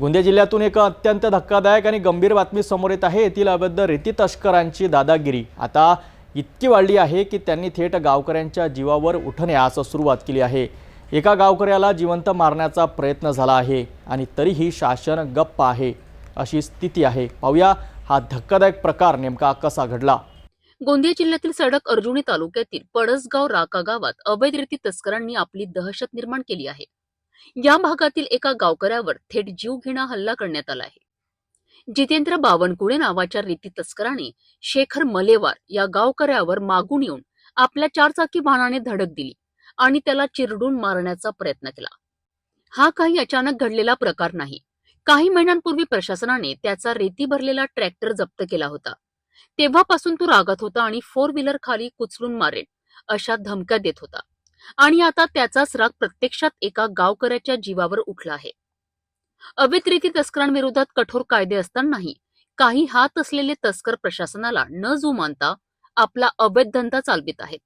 गोंदिया जिल्ह्यातून एक अत्यंत धक्कादायक आणि गंभीर बातमी समोर येत आहे. येथील अवैध रेती तस्करांची दादागिरी. आता इतकी वाढली आहे की त्यांनी थेट गावकऱ्यांच्या जीवावर उठण्यास सुरुवात केली आहे. एका गावकऱ्याला जिवंत मारण्याचा प्रयत्न झाला आहे आणि तरीही शासन गप्प आहे अशी स्थिती आहे. पाहूया हा धक्कादायक प्रकार नेमका कसा घडला. गोंदिया जिल्ह्यातील सडक अर्जुनी तालुक्यातील पडसगाव राका गावात अवैध रेती तस्करांनी आपली दहशत निर्माण केली आहे. या भागातील एका गावकऱ्यावर थेट जीवघेणा हल्ला करण्यात आला आहे. जितेंद्र बावनकुळे नावाच्या रेती तस्कराने शेखर मलेवार या गावकऱ्यावर मागून येऊन आपल्या चारचाकी वाहनाने धडक दिली आणि त्याला चिरडून मारण्याचा प्रयत्न केला. हा काही अचानक घडलेला प्रकार नाही. काही महिन्यांपूर्वी प्रशासनाने त्याचा रेती भरलेला ट्रॅक्टर जप्त केला होता. तेव्हापासून तो रागात होता आणि फोर व्हीलर खाली कुचलून मारेल अशा धमक्या देत होता. आणि आता त्याचाच राग प्रत्यक्षात एका गावकऱ्याच्या जीवावर उठला आहे. अवैध रीती तस्करांविरोधात कठोर कायदे असतानाही काही हात असलेले तस्कर प्रशासनाला न जुमानता आपला अवैध धंदा चालवित आहेत.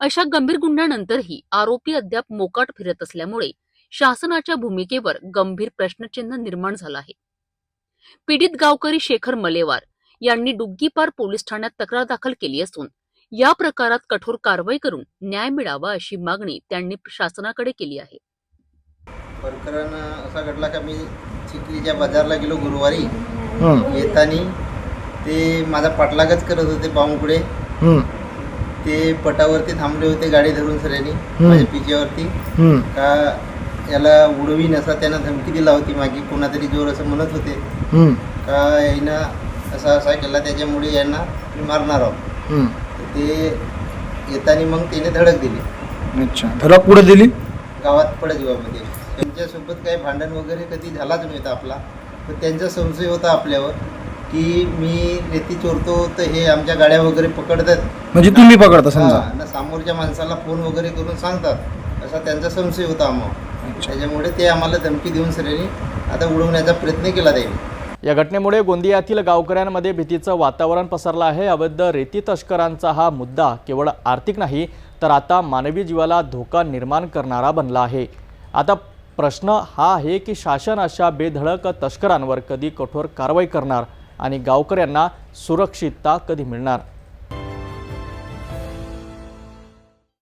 अशा गंभीर गुन्ह्यानंतरही आरोपी अद्याप मोकाट फिरत असल्यामुळे शासनाच्या भूमिकेवर गंभीर प्रश्नचिन्ह निर्माण झालं आहे. पीडित गावकरी शेखर मलेवार यांनी डुग्गीपार पोलीस ठाण्यात तक्रार दाखल केली असून या प्रकारात कठोर कारवाई करून न्याय मिळावा अशी मागणी त्यांनी शासनाकडे केली आहे. प्रकरण असा घडला का मी चिखलीच्या बाजारला गेलो गुरुवारी. येताना ते माझा पाठलागच करत होते हं, ते पटावरती थांबले होते गाडी धरून सऱ्यानी माझ्या पिच्यावरती हं, का याला उडवीन असा त्यांना धमकी दिला होती मागे कोणातरी जोर असं म्हणत होते. हं, का यानं असा असा केला त्याच्यामुळे यांना मारणार आहोत. हं. ते येताना मग त्याने धडक दिली. अच्छा. धडक पुढे दिली? गावात पडजीवामध्ये. त्यांच्यासोबत काही भांडण वगैरे कधी झालाच नव्हता आपला. पण त्यांचा संशय होता आपल्यावर की मी रेती चोरतो तर हे आमच्या गाड्या वगैरे पकडतात. म्हणजे तुम्ही पकडता समजा? हा, ना समोरच्या माणसाला फोन वगैरे करून सांगतात. असा त्यांचा संशय होता आम्हाला. अच्छा. त्याच्यामुळे ते आम्हाला धमकी देऊन सरेनी आता उडवण्याचा प्रयत्न केला त्यांनी. या घटनेमुळे गोंदियातील गावकऱ्यांमध्ये भीतीचं वातावरण पसरलं आहे. अवैध रेती तस्करांचा हा मुद्दा केवळ आर्थिक नाही तर आता मानवी जीवाला धोका निर्माण करणारा बनला आहे. आता प्रश्न हा आहे की शासन अशा बेधडक तस्करांवर कधी कठोर कारवाई करणार आणि गावकऱ्यांना सुरक्षितता कधी मिळणार?